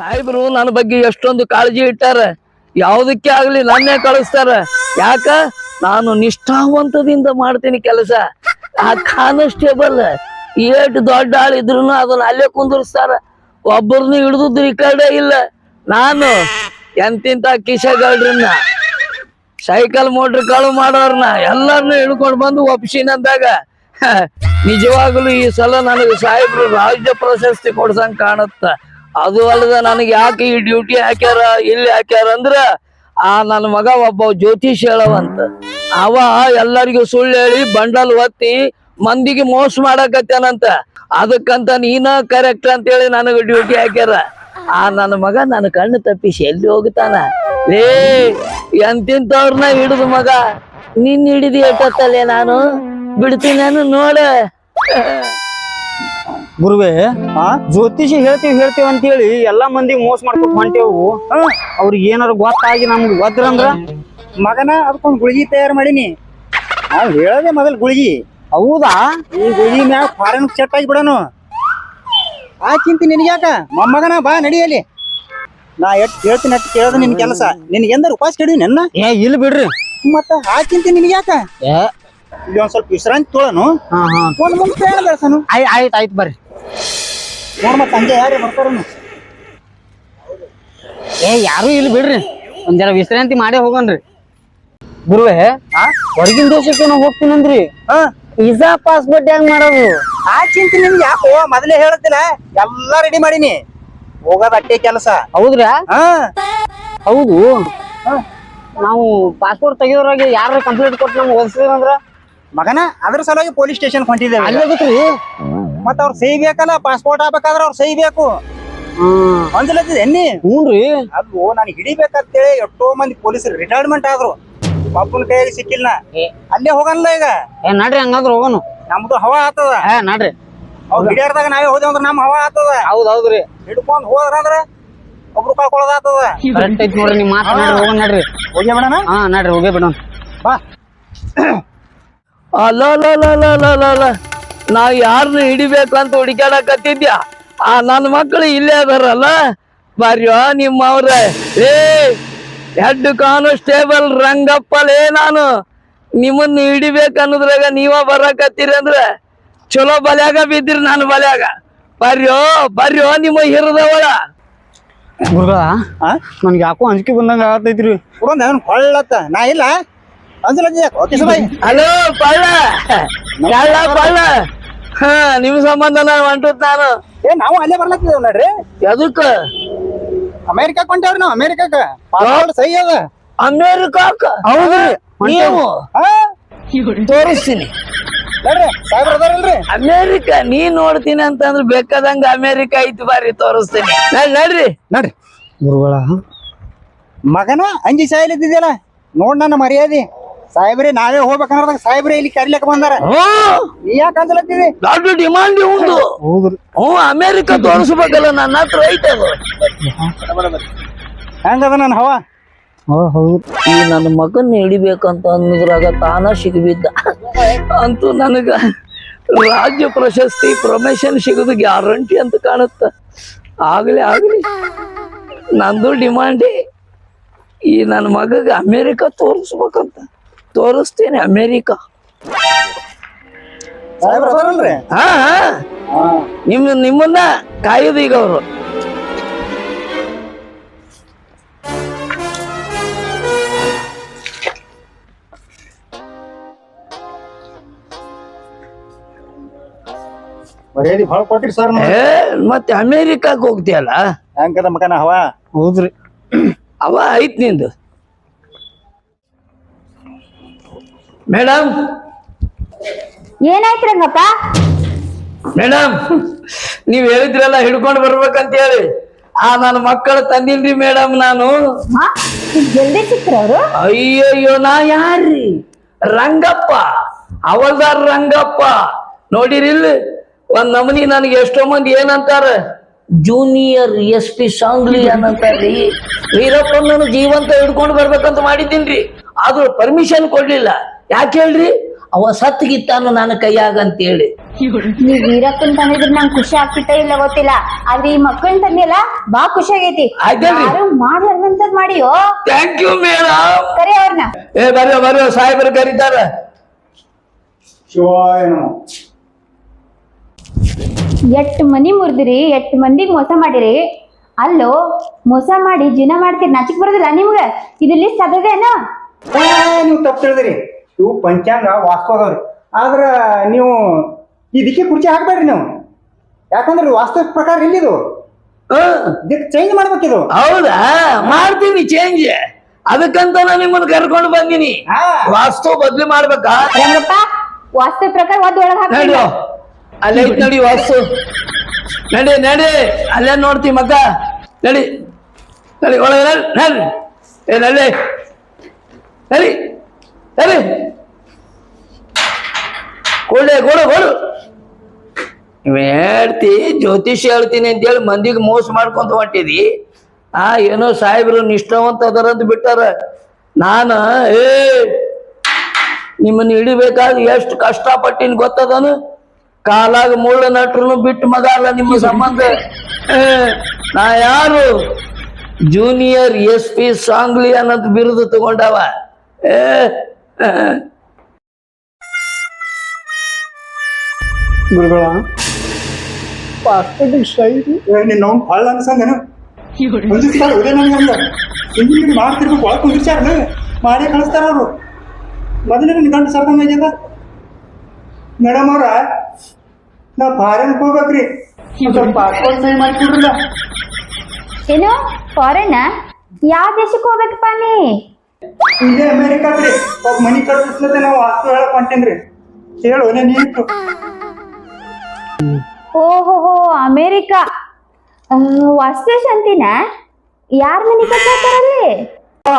ಸಾಹೇಬ್ರು ನನ್ನ ಬಗ್ಗೆ ಎಷ್ಟೊಂದು ಕಾಳಜಿ ಇಟ್ಟಾರ. ಯಾವುದಕ್ಕೆ ಆಗ್ಲಿ ನನ್ನೇ ಕಳಿಸ್ತಾರ. ಯಾಕ? ನಾನು ನಿಷ್ಠಾವಂತದಿಂದ ಮಾಡ್ತೀನಿ ಕೆಲಸ. ಆ ಕಾನ್ಸ್ಟೇಬಲ್ ಏಟ್ ದೊಡ್ಡ ಆಳ್ ಇದ್ರು ಅದನ್ನ ಅಲ್ಲೇ ಕುಂದಿರ್ಸ್ತಾರ. ಒಬ್ಬರನ್ನು ಹಿಡಿದು ಈ ಇಲ್ಲ. ನಾನು ಎಂತಿಂತ ಕಿಶಗಳ್ರನ್ನ ಸೈಕಲ್ ಮೋಟ್ರ್ ಕಳು ಮಾಡೋರ್ನ ಎಲ್ಲಾರನ್ನು ಹಿಡ್ಕೊಂಡು ಬಂದು ಒಪ್ಸಿನಂದಾಗ ನಿಜವಾಗ್ಲೂ ಈ ಸಲ ನನಗೆ ಸಾಹೇಬ್ರು ರಾಜ್ಯ ಪ್ರಶಸ್ತಿ ಕೊಡ್ಸಂಗ್ ಕಾಣುತ್ತ. ಅದು ಅಲ್ಲದ ನನಗೆ ಯಾಕೆ ಈ ಡ್ಯೂಟಿ ಹಾಕ್ಯಾರ, ಇಲ್ಲಿ ಹಾಕ್ಯಾರ ಅಂದ್ರ, ಆ ನನ್ನ ಮಗ ಒಬ್ಬ ಜ್ಯೋತಿಷ್ ಹೇಳವಂತ. ಅವ ಎಲ್ಲರಿಗೂ ಸುಳ್ಳು ಹೇಳಿ ಬಂಡಲ್ ಒತ್ತಿ ಮಂದಿಗೆ ಮೋಸ ಮಾಡಕತ್ತೇನಂತ. ಅದಕ್ಕಂತ ನೀನ ಕರೆಕ್ಟ್ ಅಂತ ಹೇಳಿ ನನಗೆ ಡ್ಯೂಟಿ ಹಾಕ್ಯಾರ. ಆ ನನ್ನ ಮಗ ನನ್ನ ಕಣ್ಣು ತಪ್ಪಿಸಿ ಎಲ್ಲಿ ಹೋಗ್ತಾನ? ಲೇ, ಎಂತಿಂತವ್ರನ್ನ ಹಿಡಿದು ಮಗ? ನಿನ್ ಹಿಡಿದಿ ಎಟ್ಟತ್ತಲ್ಲೇ ನಾನು? ಬಿಡ್ತೀನಿ ನಾನು ನೋಡ. ಗುರುವೆ ಆ? ಜ್ಯೋತಿಷಿ ಹೇಳ್ತೀವಿ ಹೇಳ್ತೀವಿ ಅಂತೇಳಿ ಎಲ್ಲಾ ಮಂದಿ ಮೋಸ ಮಾಡ್ಕೊಟ್ ಹೊಂಟೇವು. ಅವ್ರಿಗೆ ಏನಾರು ಗೊತ್ತಾಗಿ ನಮ್ಗೆ ಗೊತ್ತಂದ್ರ ಮಗನ ಅದಕ್ಕೊಂದು ಗುಳಿಗಿ ತಯಾರು ಮಾಡೀನಿ. ನಾವು ಹೇಳದೆ ಮೊದಲು ಗುಳಿಗಿ. ಹೌದಾ? ಈ ಗುಳಿಗಿ ಮ್ಯಾಗ ಫಾರಿನ್ ಸೆಟ್ ಆಗಿ ಬಿಡೋನು. ಆ ಚಿಂತೆ ನಿನಗ್ಯಾಕ ಮೊಮ್ಮಗನ ಬಾ ನಡಿಯಲಿ ನಾ ಎಟ್ ಹೇಳ್ತೀನಿ ಅಟ್ ಕೇಳೋದು ನಿನ್ ಕೆಲಸ. ನಿನ್ಗೆ ಎಂದ್ರೆ ಉಪಾಸ ಕೇಳಿ ನನ್ನ ಏ ಇಲ್ಲ ಬಿಡ್ರಿ. ಮತ್ತ ಆ ಚಿಂತೆ ನಿನಗ್ಯಾಕ ಇಲ್ಲಿ ಒಂದ್ ಸ್ವಲ್ಪ ವಿಶ್ರಾಂತಿ ತೊಳನು ಹಾ ಹಾ. ಒಂದ್ ಮುಂದೆ ಪ್ರಯಾಣ ಬೆಳೆಸನು ಆಯ್ ಆಯ್ತು ಆಯ್ತು ಬರ್ರಿ. ನೋಡ್ ಮತ್ತೆ ಹಂಗೆ ಯಾರು ಬರ್ತಾರನು. ಏ ಯಾರು ಇಲ್ಲಿ ಬಿಡ್ರಿ. ಒಂದ್ ಜರ ವಿಶ್ರಾಂತಿ ಮಾಡೇ ಹೋಗನ್ರಿ. ಗುರುವೆ ಹೊರಗಿನ ದೇಶಕ್ಕೆ ನಾವು ಹೋಗ್ತೀನಂದ್ರಿ. ಹಾ ವೀಸಾ ಪಾಸ್ಪೋರ್ಟ್ ಹೆಂಗ್ ಮಾಡೋದು? ಆ ಚಿಂತೆ ನಿಮ್ಗೆ ಯಾಕೋ? ಮೊದಲೇ ಹೇಳತ್ತಿಲ್ಲ. ಎಲ್ಲಾ ರೆಡಿ ಮಾಡೀನಿ. ಹೋಗೋದ್ ಅಟ್ಟೆ ಕೆಲಸ. ಹೌದ್ರಾ? ಹಾ ಹೌದು. ನಾವು ಪಾಸ್ಪೋರ್ಟ್ ತೆಗಿಯೋರಾಗಿ ಯಾರು ಕಂಪ್ಲೇಂಟ್ ಕೊಟ್ಟು ನಮ್ಗೆ ಓದಿಸಿದ್ರಂದ್ರ ಮಗನ ಅದ್ರ ಸಲುವಾಗಿ ಪೊಲೀಸ್ ಸ್ಟೇಷನ್ ಹೊಂಟಿದ್ದೇವೆ ಅಲ್ಲಿ ಹೋಗತ್ರಿ ಮತ್ತ ಅವ್ರ ಸಹಿ ಬೇಕಲ್ಲ ಪಾಸ್ಪೋರ್ಟ್ ಆಗ್ಬೇಕಾದ್ರ ಅವ್ರ ಸಹಿ ಬೇಕು. ಅಂಜಲತ್ತಿದೆ ಎನ್ನಿ? ಹ್ಞೂನ್ರಿ ಅದು ನಾನು ಹಿಡಿಬೇಕಂತೇಳಿ ಎಷ್ಟೋ ಮಂದಿ ಪೊಲೀಸರು ರಿಟೈರ್ಮೆಂಟ್ ಆದ್ರು. ಪಪ್ಪನ ಕೈಯಾಗಿ ಸಿಕ್ಕಿಲ್ಲ. ಅಲ್ಲೇ ಹೋಗಲ್ಲ ಈಗ. ಏ ನಡ್ರಿ ಹಂಗಂದ್ರ ಹೋಗೋನು. ನಮ್ದು ಹವಾ ಆತದ. ಏ ನಡ್ರಿ. ಅವ್ರು ಹಿಡಿಯಾರ್ದಾಗ ನಾವೇ ಹೋದೇವ್ ಅಂದ್ರ ನಮ್ ಹವಾ ಆತದ. ಹೌದ್ ಹೌದ್ರಿ ಹಿಡ್ಕೊಂಡ್ ಹೋದ್ರಂದ್ರ ಒಬ್ರು ಕಳ್ಕೊಳ್ಳೋದ್ ಆತದ ಕರೆಕ್ಟ್ ಐತಿ ನೋಡ್ರಿ ನಿಮ್ ಮಾತು ನಡ್ರಿ ಹೋಗೋಣ ನಡ್ರಿ. ಹೋಗಿ ಬಿಡಣ? ಹಾ ನಡ್ರಿ ಹೋಗೇ ಬಿಡೋಣ ಬಾ. ಅಲ್ಲ ನಾ ಯಾರನ್ನ ಹಿಡಿಬೇಕು ಅಂತ ಹುಡುಕಾಡಕತ್ತಿದ್ಯಾ ಆ ನನ್ನ ಮಕ್ಕಳು ಇಲ್ಲೇ ಅದಾರಲ್ಲ? ಬರ್ಯೋ ನಿಮ್ಮವ್ರ. ಏ ಹೆಡ್ ಕಾನ್ಸ್ಟೇಬಲ್ ರಂಗಪ್ಪಲೇ ನಾನು. ನಿಮ್ಮನ್ನ ಹಿಡಿಬೇಕು ಅನ್ನೋದ್ರಾಗ ನೀವ ಬರಕತ್ತೀರಿ ಅಂದ್ರೆ ಚಲೋ ಬಲ್ಯಾಗ ಬಿದ್ದಿರಿ ನಾನು ಬಲ್ಯಾಗ. ಬರ್ಯೋ ಬರ್ಯೋ ನಿಮ್ಮ ಹಿರದವಳ. ಗುರುಗಳ ಹಾ ನನ್ಗೆ ಯಾಕೋ ಅಂಜಿಕೆ ಬಂದಂಗ ಆಗತೈತ್ರಿ. ಅವ್ನ್ ಕೊಳ್ಳತ್ತ. ನಾ ಇಲ್ಲ. ಓಕೆ ಹಲೋ ಪಳ್ಳ ಕಳ್ಳ ಪಳ್ಳ ಹಾ ನಿಮ್ ಸಂಬಂಧ ನಾನು ಹೊಂಟದ್ ನಾನು. ಏ ನಾವು ಅಲ್ಲೇ ಬರ್ಲತ್ತಿದ್ದೇವ್ ನೋಡ್ರಿ. ಎದಕ್ಕ? ಅಮೇರಿಕಾ ಕೊಂಟೇವ್ರಿ ನಾವು ಅಮೇರಿಕಾಕ. ಪಾಸ್ಪೋರ್ಟ್ ಸಹಿ ಅದ. ಅಮೇರಿಕಾಕ? ಹೌದ್ರಿ. ನೀವು? ತೋರಿಸ್ತೀನಿ. ನೋಡ್ರಿ ಸಾಹೇಬ್ರ ಅದಾರಲ್ರಿ? ಅಮೇರಿಕ ನೀ ನೋಡ್ತೀನಿ ಅಂತಂದ್ರೆ ಬೇಕಾದಂಗ ಅಮೇರಿಕ ಐತಿ ಬಾರಿ ತೋರಿಸ್ತೀನಿ. ನೋಡ್ರಿ ನಡ್ರಿ. ನೋಡ್ರಿ. ಗುರುಗಳ ಮಗನ ಅಂಜಿ ಸಾಯಲಿದ್ದಿದ್ಯಲ್ಲ? ನೋಡ್ ನನ್ನ ಮರ್ಯಾದೆ. ಸಾಹೇಬ್ರೆ ನಾವೇ ಹೋಗ್ಬೇಕಂದ್ರ ಸಾಹೇಬ್ರಿ ಇಲ್ಲಿ ಕರಿಲಕ್ ಬಂದಾರ. ನೀ ಯಾಕೆ ದೊಡ್ಡ ಡಿಮಾಂಡ್ ಇವಂದು ಹೌದ್ರಿ. ಹ್ಞೂ ಅಮೇರಿಕ ತೋರಿಸ್ಬೇಕಲ್ಲ ನನ್ನ ಹತ್ರ ಐತೆ ಅದು. ಹೆಂಗದ ನನ್ನ ಹವಾ? ಈ ನನ್ನ ಮಗನ್ನ ಹಿಡಿಬೇಕಂತ ಅನ್ನೋದ್ರಾಗ ತಾನ ಸಿಗಬಿದ್ದ. ಅಂತೂ ನನಗ ರಾಜ್ಯ ಪ್ರಶಸ್ತಿ ಪ್ರಮೋಷನ್ ಸಿಗೋದು ಗ್ಯಾರಂಟಿ ಅಂತ ಕಾಣುತ್ತ. ಆಗ್ಲಿ ಆಗ್ಲಿ. ನಂದು ಡಿಮಾಂಡೇ ಈ ನನ್ನ ಮಗಗ ಅಮೇರಿಕ ತೋರಿಸ್ಬೇಕಂತ. ತೋರಿಸ್ತೀನಿ ಅಮೇರಿಕ. ಹಾ ಹಾ. ನಿಮ್ ನಿಮ್ಮನ್ನ ಕಾಯೋದು ಈಗ ಅವರು. ಮತ್ತೆ ಅಮೇರಿಕಾಕ್ ಹೋಗ್ತೀಯಲ್ಲ? ಹವಾ ಹೌದ್ರಿ. ಅವ ಐತ್ ನಿಂದು. ಮೇಡಮ್ ಏನಾಯ್ತು ರಂಗಪ್ಪ? ಮೇಡಮ್ ನೀವ್ ಹೇಳಿದ್ರಲ್ಲ ಹಿಡ್ಕೊಂಡು ಬರ್ಬೇಕಂತ ಹೇಳಿ ಆ ನನ್ನ ಮಕ್ಕಳು ತಂದಿಲ್ರಿ ಮೇಡಮ್ ನಾನು. ಜಲ್ದಿ ಸಿಕ್ಕ್ರ ಅವರು? ಅಯ್ಯಯ್ಯೋ ನಾ ಯಾರ್ರಿ? ರಂಗಪ್ಪ. ಅವಲ್ದಾರ್ ರಂಗಪ್ಪ. ನೋಡಿರಿಲ್ಲ ಒಂದ್ ನಮನಿ ನನಗೆ ಎಷ್ಟೋ ಮಂದಿ ಏನಂತಾರ? ಜೂನಿಯರ್ ಎಸ್ ಪಿ ಸಾಂಗ್ಲಿ ಅನ್ನಂತಾರ್ರಿ. ವೀರಪ್ಪನ ಜೀವಂತ ಹಿಡ್ಕೊಂಡು ಬರ್ಬೇಕಂತ ಮಾಡಿದ್ದೀನ್ರಿ. ಆದ್ರೂ ಪರ್ಮಿಷನ್ ಕೊಡ್ಲಿಲ್ಲ. ಯಾಕೆ ಹೇಳ್ರಿ? ಅವ ಸತ್ತಿಗಿತ್ತಾನು ನನ್ನ ಕೈಯಾಗ ಅಂತೇಳಿ. ಹೇಳಿ ವೀರಪ್ಪನ್ ತಂದಿದ್ರೆ ನಂಗೆ ಖುಷಿ ಆಗ್ತಿತ್ತ ಇಲ್ಲ ಗೊತ್ತಿಲ್ಲ. ಆದ್ರೆ ಈ ಮಕ್ಕಳನ್ ತಂದಿಲ್ಲ ಬಾ ಖುಷಿ ಆಗೈತಿ? ಯಾರು ಮಾಡ್ಲಾರ್ದಂತದ್ ಮಾಡಿಯೋ? ಥ್ಯಾಂಕ್ ಯು ಮೇಡಮ್ ಕರಿ ಅವ್ರನ್ನ. ಏ ಬರ್ರಿ ಬರ್ರಿ ಸಾಹೇಬರು ಕರೀತಾರ. ಶಿವಾಯ ನಮಃ. ಎಷ್ಟ್ ಮನಿ ಮುರಿದಿರಿ ಎಷ್ಟ್ ಮಂದಿಗ್ ಮೋಸ ಮಾಡಿರಿ? ಅಲ್ಲೋ ಮೋಸ ಮಾಡಿ ಜೀವನ ಮಾಡ್ತೀರಿ. ನಾಚಿಕ್ ಬರೋದಿಲ್ಲ ನಿಮ್ಗ? ಇದು ಲಿಸ್ಟ್ ಅದೇನಾ ಏ, ನೀವು ತಪ್ಪು ತಿಳಿದ್ರಿ. ಇವು ಪಂಚಾಂಗ ವಾಸ್ತವದವ್ರಿ. ಆದ್ರೆ ನೀವು ಇದಕ್ಕೆ ಕುರ್ಚಿ ಹಾಕ್ಬೇಡ್ರಿ ನೀವು. ಯಾಕಂದ್ರೆ ವಾಸ್ತವ ವಾಸ್ತು ಪ್ರಕಾರ ಇಲ್ಲಿದು ಇದಕ್ಕೆ ಚೇಂಜ್ ಮಾಡ್ಬೇಕಿದು. ಹೌದಾ? ಮಾಡ್ತೀನಿ ಚೇಂಜ್ ಅದಕ್ಕಂತ ನಾನು ನಿಮ್ಮನ್ನ ಕರ್ಕೊಂಡು ಬಂದಿನಿ. ಹಾ. ವಾಸ್ತು ಬದ್ಲಿ ಮಾಡ್ಬೇಕಾ? ರಂಗಪ್ಪ ವಾಸ್ತು ಪ್ರಕಾರ ಒಳಗ್ ನಡಿ. ಅಲ್ಲೇ ಐತ್ ನಡಿ ವಾಸ್ತು. ನಡಿ ನಡಿ. ಅಲ್ಲೇ ನೋಡ್ತಿ ಮಗ ನಡಿ. ನಡಿ ಒಳಗೆ ನಡಿ ನಡಿ. ಏ ನಡಿ. ನಡಿ. ಕೊಡೆ, ಕೊಡು ಕೊಡು. ನೀವ್ ಹೇಳ್ತಿ ಜ್ಯೋತಿಷ್ಯ ಹೇಳ್ತೀನಿ ಅಂತೇಳಿ ಮಂದಿಗೆ ಮೋಸ ಮಾಡ್ಕೊಂತ ಹೊಂಟಿದಿ. ಆ, ಏನೋ ಸಾಹೇಬ್ರು ನಿಷ್ಠಾವಂತ ಅದರಂತ ಬಿಟ್ಟಾರ. ನಾನು, ಏ, ನಿಮ್ಮನ್ನ ಹಿಡಿಬೇಕಾದ್ರೆ ಎಷ್ಟು ಕಷ್ಟಪಟ್ಟಿನ ಗೊತ್ತದನು? ಕಾಲಾಗ ಮುಳ್ಳು ನಟ್ರು ಬಿಟ್ಟು ಮಗ ಅಲ್ಲ ನಿಮ್ಮ ಸಂಬಂಧ. ನಾ ಯಾರು? ಜೂನಿಯರ್ ಎಸ್ ಪಿ ಸಾಂಗ್ಲಿ ಅನ್ನೋದು ಬಿರುದು ತಗೊಂಡವ. ಏ. ಗುರುಗಳ ಪಾಸ್ಪೋರ್ಟ್ ಶೈಲಿ ನಿನ್ನ ಅವ್ನು ಹಳ್ಳ ಅನ್ಸಂದೇನು ಕುಂದಿರ್ತಾರ ಉದಯ ನನಗೆ ಹಂಗ ಇಂಜಿನಿಯರ್ ಮಾಡ್ತಿರ್ಬೇಕು ಒಳಗೆ ಕುಂದಿರ್ಸಾರ ಮಾಡೇ ಕಳಿಸ್ತಾರ ಅವರು ಮೊದಲೇ ನಿನ್ನ ಗಂಟು ಸರ್ಕೊಂಡ್ ಆಗ್ಯದ ಮೇಡಮ್ ಅವ್ರ ನಾ ಫಾರಿನ್ ಹೋಗ್ಬೇಕ್ರಿ ಪಾಸ್ಪೋರ್ಟ್ ಸಹಿ ಮಾಡಿಕೊಡ್ರಲ್ಲ ಏನು ಫಾರಿನ್ ಯಾವ ದೇಶಕ್ಕೆ ಹೋಗ್ಬೇಕಪ್ಪ ನೀ ಇಲ್ಲೇ ಅಮೇರಿಕಾಕ್ರಿ ಒಬ್ಬ ಮನಿ ಕಳ್ಸಿಸ್ಲತ್ತೆ ನಾವು ವಾಸ್ತು ಹೇಳಕ್ ಹೊಂಟೇನ್ರಿ ಹೇಳು ನೀನು ಓಹೋ ಹೋ ಅಮೇರಿಕಾ. ಆ, ವಾಸ್ತು ಶಾಂತಿನ ಯಾರ ಮನಿ ಕಟ್ಟಾರಲ್ಲಿ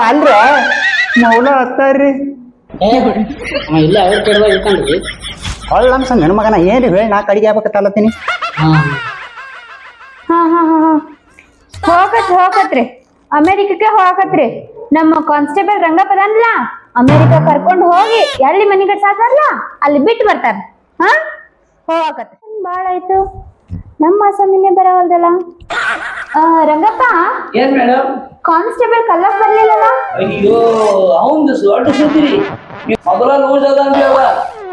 ಅಲ್ರ ಮೌಲ ಹತ್ತಾರ್ರಿ ಇಲ್ಲ ಅವ್ರ ಕಡೆ ಇರ್ತಾನ್ರಿ. ಹೊಳ್ಳ ಅನ್ಸಂಗ ನನ್ನ ಮಗನ ಏನ್ರಿ ಹೇಳಿ ನಾ ಕಡಿಗೆ ಆಗ್ಬೇಕತ್ತಲ್ಲತ್ತೀನಿ ಹಾ. ಹಾ ಹಾ ಹೋಗತ್ ಹೋಗತ್ರಿ ಅಮೇರಿಕಕ್ಕೆ ಹೋಗತ್ರಿ ನಮ್ಮ ಕಾನ್ಸ್ಟೇಬಲ್ ರಂಗಪ್ಪ ಅಂದ್ಲ ಅಮೇರಿಕಾ ಕರ್ಕೊಂಡು ಹೋಗಿ ಎಲ್ಲಿ ಮನೆ ಕಟ್ಸಾತಾರಲ್ಲ ಅಲ್ಲಿ ಬಿಟ್ಟು ಬರ್ತಾರ ಹಾ? ಹೋಗಾಕತ್ತ. ಬಾಳ ಆಯ್ತು. ನಮ್ಮ ಅಸಮಿನೇ ಬರವಲ್ದಲ್ಲ? ರಂಗಪ್ಪ? ಏನ್ ಮೇಡಮ್ ಕಾನ್ಸ್ಟೇಬಲ್ ಕಲ್ಲಕ್ ಬರ್ಲಿಲ್ಲಲ್ಲ? ಅಯ್ಯೋ ಅವಂದು ದೊಡ್ಡ ಸುದ್ದಿರಿ ನೀವು ಮೊದಲ ಲೂಸ್ ಅದ ಅಂತ ಹೇಳ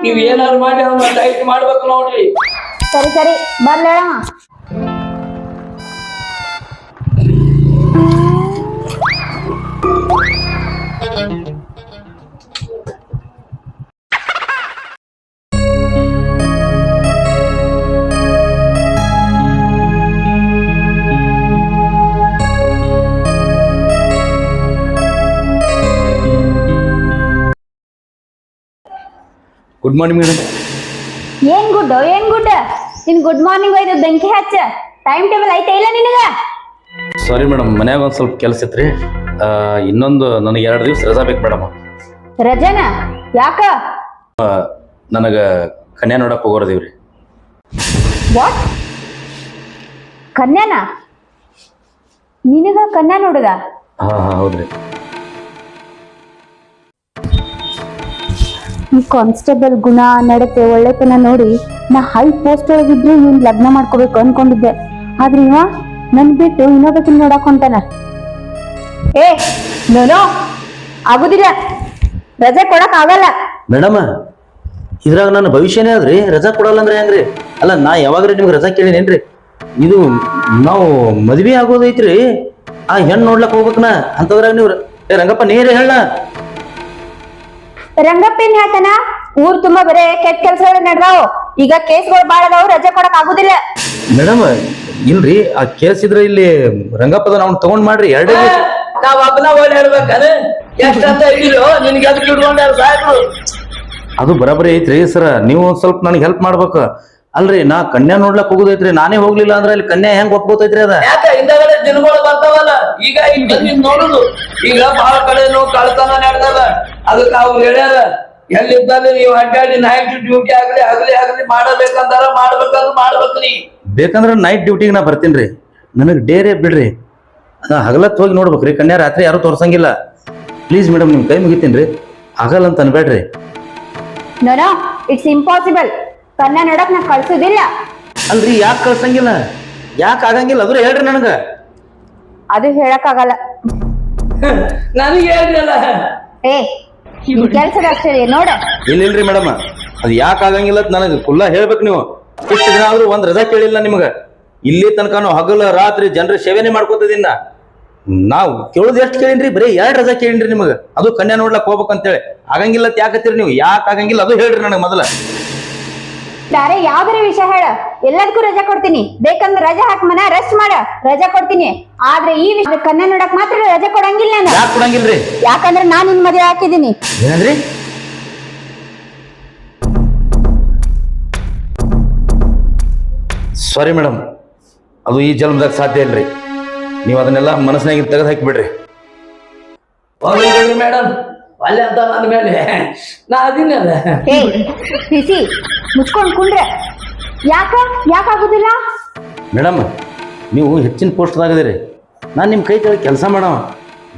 ನೀವ್ ಮಾಡಿ ಅವನ್ನ ಟೈಟ್ ಮಾಡ್ಬೇಕು ನೋಡ್ರಿ. ಸರಿ ಸರಿ. ಬರ್ಲೇಳ ಗುಡ್ ಮಾರ್ನಿಂಗ್ ಮೇಡಮ್ ಏನ್ ಗುಡ್ ಏನ್ ಗುಡ್ ನಿನ್ ಗುಡ್ ಮಾರ್ನಿಂಗ್ ಒಯ್ದು ಬೆಂಕಿ ಹಚ್ಚ. ಟೈಮ್ ಟೇಬಲ್ ಐತೆ ಇಲ್ಲ ನಿನಗ? ಸಾರಿ ಮೇಡಮ್ ಮನ್ಯಾಗ ಒಂದ್ ಸ್ವಲ್ಪ ಕೆಲಸ ಇತ್ತು ರೀ ಇನ್ನೊಂದು ನನಗೆ ಎರಡು ದಿವಸ ರಜಾ ಬೇಕು ಮೇಡಮ್. ರಜನ? ಯಾಕ? ನನಗೆ ಕನ್ಯಾ ನೋಡಕ್ ಹೋಗೋರ್ದೀವಿ ರೀ ವಾಟ್ ಕನ್ಯಾನ? ನಿನಗ ಕನ್ಯಾ ನೋಡದ? ಹಾ ಹಾ ಹೌದ್ರಿ. ರೀ ಕಾನ್ಸ್ಟೇಬಲ್ ಗುಣ ನಡತೆ ಒಳ್ಳೆತನ ನೋಡಿ ನಾ ಹೈ ಪೋಸ್ಟ್ ಒಳಗಿದ್ರೆ ಇವ್ನ್ ಲಗ್ನ ಮಾಡ್ಕೋಬೇಕು ಅನ್ಕೊಂಡಿದ್ದೆ. ಆದ್ರೆ ಇವ ನನ್ ಬಿಟ್ಟು ಇನ್ನೊಬ್ಬ ನೋಡಕ್ ಹೊಂಟಾನ. ಏ ನೋನೋ ಆಗುದಿಲ್ಲ. ರಜೆ ಕೊಡಕ್ ಆಗಲ್ಲ. ಮೇಡಮ್ ಇದ್ರಾಗ ನನ್ನ ಭವಿಷ್ಯನೇ ಅದ್ರಿ. ರಜಾ ಕೊಡಲ್ಲ ಅಂದ್ರೆ ಹೆಂಗ್ರಿ? ಅಲ್ಲ ನಾ ಯಾವಾಗ್ರಿ ನಿಮ್ಗೆ ರಜಾ ಕೇಳಿನೇನ್ರಿ? ಇದು ನಾವು ಮದ್ವೆ ಆಗೋದೈತ್ರಿ. ಆ ಹೆಣ್ ನೋಡ್ಲಕ್ ಹೋಗ್ಬೇಕನ ಅಂತದ್ರಾಗ ನೀವು ಏ ರಂಗಪ್ಪ ನೀರೇ ಹೇಳ ರಂಗಪ್ಪ ಏನ್ ಹೇಳ್ತಾನ? ಊರ್ ತುಂಬಾ ಬರೇ ಕೆಟ್ಟ ಕೆಲ್ಸಗಳು ನಡ್ದಾವ್. ಈಗ ಕೇಸ್ಗಳು ಬಾಳ ಅದಾವು ರಜೆ ಕೊಡಕ್ ಆಗುದಿಲ್ಲ. ಮೇಡಮ್ ಇಲ್ರಿ ಆ ಕೇಸ್ ಇದ್ರೆ ಇಲ್ಲಿ ರಂಗಪ್ಪದ ಅವ್ನ ತಗೊಂಡ್ ಮಾಡ್ರಿ. ಎರಡೇ ನಾವ್ ಅಪ್ಪನ ಹೋಗಿ ಹೇಳ್ಬೇಕಾರೆ ಎಷ್ಟಂತ ಹಿಡಿಲು ನಿನ್ಗೆ ಅದಕ್ಕೆ ಇಟ್ಕೊಂಡಾರ ಸಾಹೇಬ್ರು ಅದು ಬರಬರಿ ಐತ್ರಿ ಸರ. ನೀವು ಒಂದ್ ಸ್ವಲ್ಪ ನನಗೆ ಹೆಲ್ಪ್ ಮಾಡ್ಬೇಕು. ಅಲ್ರಿ ನಾ ಕನ್ಯಾ ನೋಡ್ಲಕ್ ಹೋಗುದೈತ್ರಿ. ನಾನೇ ಹೋಗ್ಲಿಲ್ಲ ಅಂದ್ರೆ ಅಲ್ಲಿ ಕನ್ಯಾ ಹೆಂಗ್ ಒಪ್ಕೋತೈತ್ರಿ ಅದ? ಯಾಕ? ಹಿಂದಗಡೆ ದಿನಗಳು ಬರ್ತಾವಲ್ಲ. ಈಗ ಈಗ ಬಂದ್ ನೋಡುದು. ಈಗ ಬಹಳ ನೋವು ಕಳ್ತನ ನಡೆದದ. ಅದಕ್ಕೆ ಅವ್ರು ಹೇಳ್ಯಾರ ಎಲ್ಲಿದ್ದಲ್ಲಿ ನೀವು ಅಡ್ಡಾಡಿ ನೈಟ್ ಡ್ಯೂಟಿ ಆಗ್ಲಿ ಆಗ್ಲಿ ಆಗ್ಲಿ ಮಾಡಬೇಕಂತಾರ ಮಾಡ್ಬೇಕಂದ್ರ ಮಾಡ್ಬೇಕ್ರಿ. ಬೇಕಂದ್ರ ನೈಟ್ ಡ್ಯೂಟಿಗೆ ನಾ ಬರ್ತೀನಿ ನನಗೆ ಡೇರೆ ಬಿಡ್ರಿ. ನಾ ಹಗಲತ್ ಹೋಗಿ ನೋಡ್ಬೇಕ್ರಿ ಕನ್ಯಾ ರಾತ್ರಿ ಯಾರು ತೋರ್ಸಂಗಿಲ್ಲ. ಪ್ಲೀಸ್ ಮೇಡಮ್ ನಿಮ್ ಕೈ ಮುಗಿತೀನಿ ರೀ. ಆಗಲ್ಲ ಅಂತ ಅನ್ಬೇಡ್ರಿ. ನೋ ನೋ ಇಟ್ಸ್ ಇಂಪಾಸಿಬಲ್ ಕನ್ಯಾ ನೋಡಕ್ ನಾ ಕಳ್ಸುದಿಲ್ಲ. ಅಲ್ರಿ ಯಾಕೆ ಕಳ್ಸಂಗಿಲ್ಲ? ಯಾಕೆ ಆಗಂಗಿಲ್ಲ? ಅದ್ರ ಹೇಳ್ರಿ ನನಗ. ಅದು ಹೇಳಕ್ ಆಗಲ್ಲ ನನಗೆ ಹೇಳಿದ್ರಲ್ಲ ಏ ಕೆಲ್ಸದ ಅಷ್ಟೇ ನೋಡಿ. ಇಲ್ಲ ಇಲ್ರಿ ಮೇಡಮ್ ಅದು ಯಾಕೆ ಆಗಂಗಿಲ್ಲ ಅಂತ ನನಗೆ ಕುಲ್ಲ ಹೇಳ್ಬೇಕು ನೀವು. ಇಷ್ಟು ದಿನ ಆದ್ರೂ ಒಂದ್ ರಜಾ ಕೇಳಿಲ್ಲ ನಿಮ್ಗ. ಇಲ್ಲಿ ತನಕನೂ ಹಗಲ ರಾತ್ರಿ ಜನರ ಸೇವೆನೆ ಮಾಡ್ಕೋತದಿನ್ನ ನಾವು ಕೇಳೋದು ಎಷ್ಟು ಕೇಳಿನ್ರಿ? ಬರೀ ಎರಡು ರಜಾ ಕೇಳಿನ್ರಿ ನಿಮಗೆ. ಅದು ಕನ್ಯಾ ನೋಡ್ಲಕ್ ಹೋಗ್ಬೇಕಂತೇಳಿ. ಆಗಂಗಿಲ್ಲ ಅಂತ ಯಾಕತ್ತೀರಿ ನೀವು? ಯಾಕೆ ಆಗಂಗಿಲ್ಲ ಅದು ಹೇಳ್ರಿ ನನಗೆ ಮೊದಲ. ಬೇರೆ ಯಾವ್ದಾರ ವಿಷಯ ಹೇಳ. ಎಲ್ಲದಕ್ಕೂ ರಜಾ ಕೊಡ್ತೀನಿ. ಬೇಕಂದ್ರೆ ರಜಾ ಹಾಕ್ ಮನ ರೆಸ್ಟ್ ಮಾಡ. ರಜಾ ಕೊಡ್ತೀನಿ. ಆದ್ರೆ ಈ ವಿಷಯ ಕನ್ಯಾ ನೋಡಕ್ ಮಾತ್ರ ರಜಾ ಕೊಡಂಗಿಲ್ಲ ನಾನು. ಯಾಕೆ ಕೊಡಂಗಿಲ್ರಿ? ಯಾಕಂದ್ರೆ ನಾನು ನಿನ್ ಮದುವೆ ಹಾಕಿದೀನಿ ಏನಂದ್ರಿ? ಸಾರಿ ಮೇಡಮ್ ಅದು ಈ ಜನ್ಮದಾಗ ಸಾಧ್ಯ ಇಲ್ರಿ. ನೀವು ಅದನ್ನೆಲ್ಲ ಮನಸ್ಸಿನಾಗಿ ತೆಗೆದು ಹಾಕಿಬಿಡ್ರಿ ಬಿಡ್ರಿ ಮೇಡಮ್ ಅಲ್ಲೇ ಅಂತ ನನ್ನ ಮೇಲೆ ನಾ ಅದೀನಿ ಏ ಬಿಸಿ ಮುಚ್ಕೊಂಡ್ ಕುಂಡ್ರೆ. ಯಾಕ? ಯಾಕಾಗುದಿಲ್ಲ ಮೇಡಮ್ ನೀವು ಹೆಚ್ಚಿನ ಪೋಸ್ಟ್ದಾಗದಿರಿ ನಾನು ನಿಮ್ಮ ಕೈ ಕೆಳಗೆ ಕೆಲಸ ಮಾಡವ.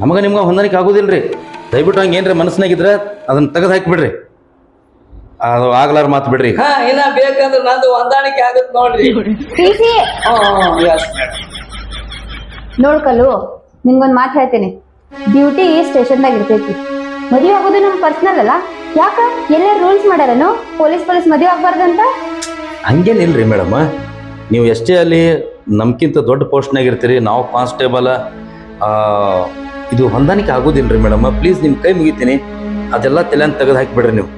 ನಮಗೆ ನಿಮ್ಗೆ ಹೊಂದಾಣಿಕೆ ಆಗೋದಿಲ್ರಿ. ದಯವಿಟ್ಟು ಹಂಗೆ ಏನ್ರಿ ಮನಸ್ಸಿನಾಗಿದ್ರೆ ಅದನ್ನ ತೆಗೆದು ಹಾಕಿಬಿಡ್ರಿ ಅದು ಆಗ್ಲಾರ ಮಾತು ಬಿಡ್ರಿ. ಹಾ ಇನ್ನ ಬೇಕಂದ್ರೆ ನಂದು ಹೊಂದಾಣಿಕೆ ಆಗುತ್ತೆ ನೋಡ್ರಿ. Oh yes yes. madam. ನೋಡ್ಕಲ್ಲು ನಿನ್ಗೊಂದ್ ಮಾತು ಹೇಳ್ತೇನೆ. ಡ್ಯೂಟಿ ಸ್ಟೇಷನ್ದಾಗ ಇರ್ತೈತಿ. ಮದುವೆ ಆಗೋದು ನಮ್ ಪರ್ಸನಲ್ ಅಲ್ಲ? ಯಾಕ? ಎಲ್ಲ ರೂಲ್ಸ್ ಮಾಡ್ಯಾರನು ಪೊಲೀಸ್ ಪೊಲೀಸ್ ಮದುವೆ ಆಗ್ಬಾರ್ದಂತ ಹಂಗೇನಿಲ್ರಿ ಮೇಡಮ್. ನೀವು ಎಷ್ಟೇ ಅಲ್ಲಿ ನಮ್ಕಿಂತ ದೊಡ್ಡ ಪೋಸ್ಟ್ನಾಗ ಇರ್ತೀರಿ ನಾವು ಕಾನ್ಸ್ಟೇಬಲ್ ಇದು ಹೊಂದಾಣಿಕೆ ರೀ ಮೇಡಮ್. ಪ್ಲೀಸ್ ನಿಮ್ಮ ಕೈ ಮುಗಿತೀನಿ. ಅದೆಲ್ಲ ತಲೆಯನ್ನು ತೆಗೆದು ಹಾಕಿಬಿಡ್ರಿ ನೀವು.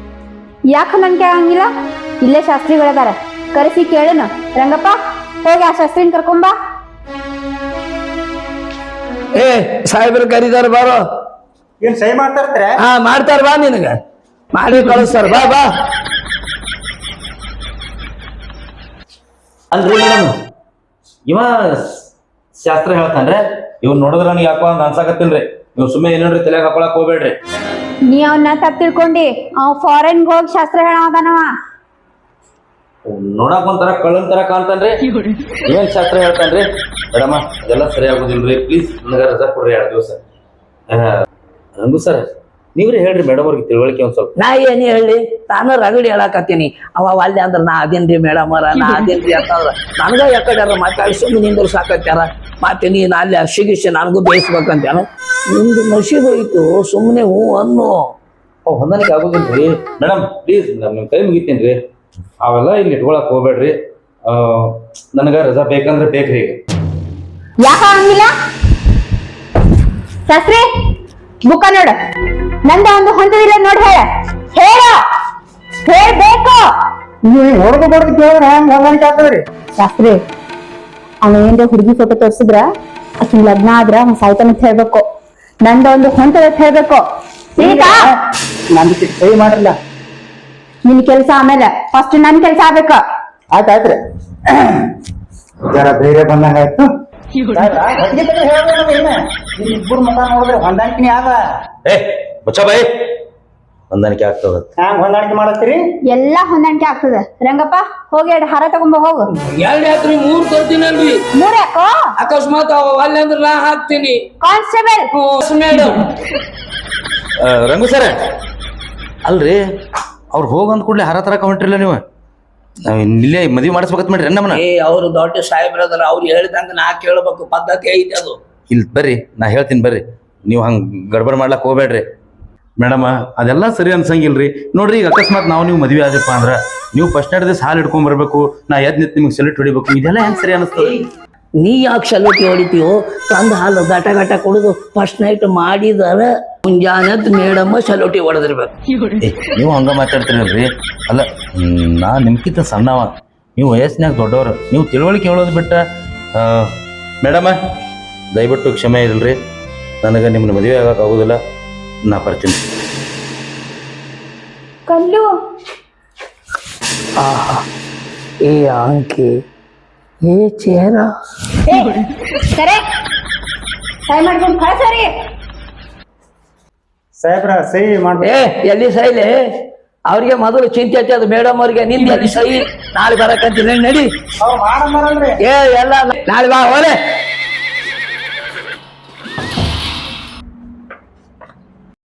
ಯಾಕ ನಂಗೆ ಆಗಂಗಿಲ್ಲ ಇಲ್ಲೇ ಶಾಸ್ತ್ರಿಗಳದಾರ. ಕರೆಸಿ ಕೇಳೇನು. ರಂಗಪ್ಪ ಹೋಗಿ ಆ ಶಾಸ್ತ್ರಿನ ಕರ್ಕೊಂಬಾ. ಏ ಸಾಹೇಬ್ರು ಕರೀತಾರ ಬಾರೋ. ಏನ್ ಸಹಿ ಮಾಡ್ತಾರ ಹಾ ಮಾಡ್ತಾರ ಬಾ ನಿನಗ. ಮಾಡಿ ಕಳಿಸ್ತಾರ ಬಾ ಬಾ. ಅಲ್ರಿ ಮೇಡಮ್ ಇವ ಶಾಸ್ತ್ರ ಹೇಳ್ತಾನ್ರೆ ಇವ್ ನೋಡಿದ್ರ ನನಗೆ ಯಾಕೋ ಹಂಗ ಅನ್ಸಾಕತ್ತಿಲ್ರಿ. ನೀವು ಸುಮ್ಮನೆ ಏನೇನ್ರಿ ತಲೆಗೆ ಹಾಕೊಳಕ್ ಹೋಗ್ಬೇಡ್ರಿ. ನೀ ಅವನ್ನ ತಪ್ಪ ತಿಳ್ಕೊಂಡಿ. ಅವ್ ಫಾರಿನ್ ಹೋಗಿ ಶಾಸ್ತ್ರ ಹೇಳೋದನವ ನೋಡಕ್ ಒಂಥರ ಕಳ್ಳನ್ ತರ ಕಾಣ್ತಾನ್ರಿ. ಏನ್ ಶಾಸ್ತ್ರ ಹೇಳ್ತಾನ್ರಿ? ಮೇಡಮ ಅದೆಲ್ಲ ಸರಿ ಆಗೋದಿಲ್ರಿ. ಪ್ಲೀಸ್ ನನಗ ರಜಾ ಕೊಡ್ರಿ ಎರಡು ದಿವಸ. ರಂಗು ಸರ್ ನೀವ್ರಿ ಹೇಳ್ರಿ ಮೇಡಮ್ ಅವ್ರಿಗೆ ತಿಳುವಳಿಕೆ ಒಂದ್ ಸ್ವಲ್ಪ. ನಾ ಏನ್ ಹೇಳಿ ತಾನು ರಗಡಿ ಹೇಳಕತ್ತೀನಿ. ಅವ ಅಲ್ಲೇ ಅಂದ್ರ ನಾ ಅದೇನ್ರಿ ಮೇಡಮ್ ಅವ್ರ ನಾ ಅದೇನ್ರಿ ಅಂತಂದ್ರ ನನಗ ಯಾಕಡ್ಯಾರ ಮಾತಾಡಿ ಸುಮ್ಮನೆ ನಿಂದ್ರು ಸಾಕತ್ಯಾರ. ಮತ್ತೆ ನೀನ್ ಅಲ್ಲಿ ಅಶಿಗಿಶಿ ನನಗೂ ಬೇಯಿಸ್ಬೇಕಂತೇನ? ನಿಮ್ದು ನಶೀಬ್ ಐತು ಸುಮ್ಮನೆ ಹೂ ಅನ್ನು. ಅವು ಹೊಂದಾಣಿಕೆ ಆಗೋದಿಲ್ರಿ ಮೇಡಮ್ ಪ್ಲೀಸ್ ನಿಮ್ಮ ಕೈ ರೀ. ಅವೆಲ್ಲ ಇಲ್ಲಿ ಇಟ್ಕೊಳಕ್ ಹೋಗ್ಬೇಡ್ರಿ. ನನಗೆ ನನಗ ರಜಾ ಬೇಕಂದ್ರೆ ಬೇಕ್ರಿ ಯಾಕ ಆಗಂಗಿಲ್ಲ ಶಾಸ್ತ್ರಿ ಬುಕ್ಕ ನೋಡ. ನಂದ ಒಂದು ಹೊಂದದಿಲ್ಲ ನೋಡಿ ಹೇಳ. ಹೇಳ. ಹೇಳ್ಬೇಕು. ನೀವು ಹೊಡೆದು ಬಡ್ದು ಕೇಳಿದ್ರೆ ಹೆಂಗ್ ಹೊಂದಾಣಿಕೆ ಆಗ್ತದ್ರಿ ಶಾಸ್ತ್ರಿ ಅವನ ಏನ್ರ ಹುಡುಗಿ ಫೋಟೋ ತೋರ್ಸಿದ್ರ ಅಷ್ಟು ಲಗ್ನ ಆದ್ರ ಸಾಯ್ತಾನಂತ ಸಾಯ್ತಾನ ಹೇಳ್ಬೇಕು. ನಂದ ಒಂದು ಹೊಂಟದ ಹೇಳ್ಬೇಕು ಈಗ ನಂದು ಕೈ ಮಾಡಿರಲ್ಲ. ನಿನ್ ಕೆಲ್ಸ ಆಮೇಲೆ ಫಸ್ಟ್ ನನ್ ಕೆಲ್ಸ ಆಗ್ಬೇಕು. ಆಯ್ತಾಯ್ತ್ರಿ. ಜರ ಧೈರ್ಯ ಬಂದಂಗ ಆಯ್ತು. ಇಬ್ಬರು ಮತ ನೋಡಿದ್ರೆ ಹೊಂದಾಣಿಕೆ ಆಗ ಏ ಬಚ್ಚ ಬಾಯಿ ಹೊಂದಾಣಿಕೆ ಆಗ್ತದ. ಹ್ಯಾಂಗ ಹೊಂದಾಣಿಕೆ ಮಾಡತ್ತೀರಿ? ಎಲ್ಲಾ ಹೊಂದಾಣಿಕೆ ಆಗ್ತದ. ರಂಗಪ್ಪ ಹೋಗಿ ಎರಡು ಹರ ತಗೊಂಬ ಹೋಗು. ಎರಡು ಯಾಕ್ರಿ ಮೂರ್ ತರ್ತೀನಲ್ರಿ. ಮೂರ್ ಯಾಕೋ? ಅಕಸ್ಮಾತ್ ಅವ ಅಲ್ಲೇ ಅಂದ್ರ ನಾ ಹಾಕ್ತೀನಿ. ಕಾನ್ಸ್ಟೇಬಲ್. ಮೇಡಮ್ ಆ, ರಂಗು ಸರ. ಅಲ್ರಿ ಅವ್ರು ಹೋಗಂದ್ ಕೂಡಲೇ ಹರ ತರಕ ಹೊಂಟ್ರಿಲ್ಲ ನೀವು. ನಾವ್ ಇಲ್ಲೇ ಮದ್ವಿ ಮಾಡಿಸ್ಬೇಕಂತ ಮಾಡ್ರಿ ನಮ್ಮನ್ನ ಏ ಅವ್ರು ದೊಡ್ಡ ಸಾಹೇಬ್ರದಾರ ಅವ್ರು ಹೇಳಿದಂಗ ನಾ ಕೇಳ್ಬೇಕು ಪದ್ಧತಿ ಐತಿ ಅದು. ಇಲ್ಲಿ ಬರ್ರಿ ನಾ ಹೇಳ್ತೀನಿ ಬರ್ರಿ. ನೀವು ಹಂಗ ಗಡ್ಬಡ್ ಮಾಡ್ಲಕ್ ಹೋಗ್ಬೇಡ್ರಿ. ಮೇಡಮ್ ಅದೆಲ್ಲ ಸರಿ ಅನ್ಸಂಗಿಲ್ರಿ. ನೋಡ್ರಿ ಈಗ ಅಕಸ್ಮಾತ್ ನಾವು ನೀವು ಮದ್ವೆ ಆದಪ್ಪ ಅಂದ್ರ ನೀವು ಫಸ್ಟ್ ನೈಟ್ ದಿವಸ ಹಾಲು ಹಿಡ್ಕೊಂಡ್ ಬರ್ಬೇಕು ನಾ ಎದ್ ನಿತ್ ನಿಮ್ಗೆ ಸೆಲ್ಯೂಟ್ ಹೊಡಿಬೇಕು ಇದೆಲ್ಲ ಹೆಂಗ್ ಸರಿ ಅನಿಸ್ತದೆ? ನೀ ಯಾಕೆ ಸಲೂಟಿ ಹೊಡಿತೀವೋ ತಂದ ಹಾಲು ಗಟ ಗಟ ಕುಡಿದು ಫಸ್ಟ್ ನೈಟ್ ಮಾಡಿದಾರ ಮುಂಜಾನೆ ಮೇಡಮ್ಮ ಸಲೂಟಿ ಹೊಡೆದಿರ್ಬೇಕು. ಏ, ನೀವು ಹಂಗ ಮಾತಾಡ್ತೀರಲ್ರಿ? ಅಲ್ಲ ಹ್ಮ್, ನಾ ನಿಮ್ಕಿಂತ ಸಣ್ಣವ. ನೀವು ವಯಸ್ಸಿನಾಗ ದೊಡ್ಡವರು. ನೀವು ತಿಳುವಳಿಕೆ ಹೇಳೋದು ಬಿಟ್ಟ ಮೇಡಮ ದಯವಿಟ್ಟು ಕ್ಷಮೆ ಇರಲ್ರಿ. ನನಗೆ ನಿಮ್ಮನ್ನ ಮದುವೆ ಆಗಕ್ಕೆ ಆಗೋದಿಲ್ಲ. ನಾ ಬರ್ತೀನಿ. ಕಲ್ಲು. ಆಹಾ ಏ ಅಂಕಿ ಏ ಚೇರ. ಸರಿ. ಸೈ ಮಾಡ್ಕೊಂಡು ಕಳ್ಸರಿ ಸಾಹೇಬ್ರ ಸಹಿ ಮಾಡ್ಬೇಕು. ಏ ಎಲ್ಲಿ ಸೈಲೆ ಅವ್ರಿಗೆ ಮೊದಲು ಚಿಂತೆ ಹಚ್ಚೋದು ಮೇಡಮ್ ಅವ್ರಿಗೆ. ನಿಂದ ಎಲ್ಲಿ ಸೈ? ನಾಳೆ ಬರಕಂತೀನಿ ನಡಿ. ಏ ಎಲ್ಲ ನಾಳೆ ಬಾ ಹೋಲೆ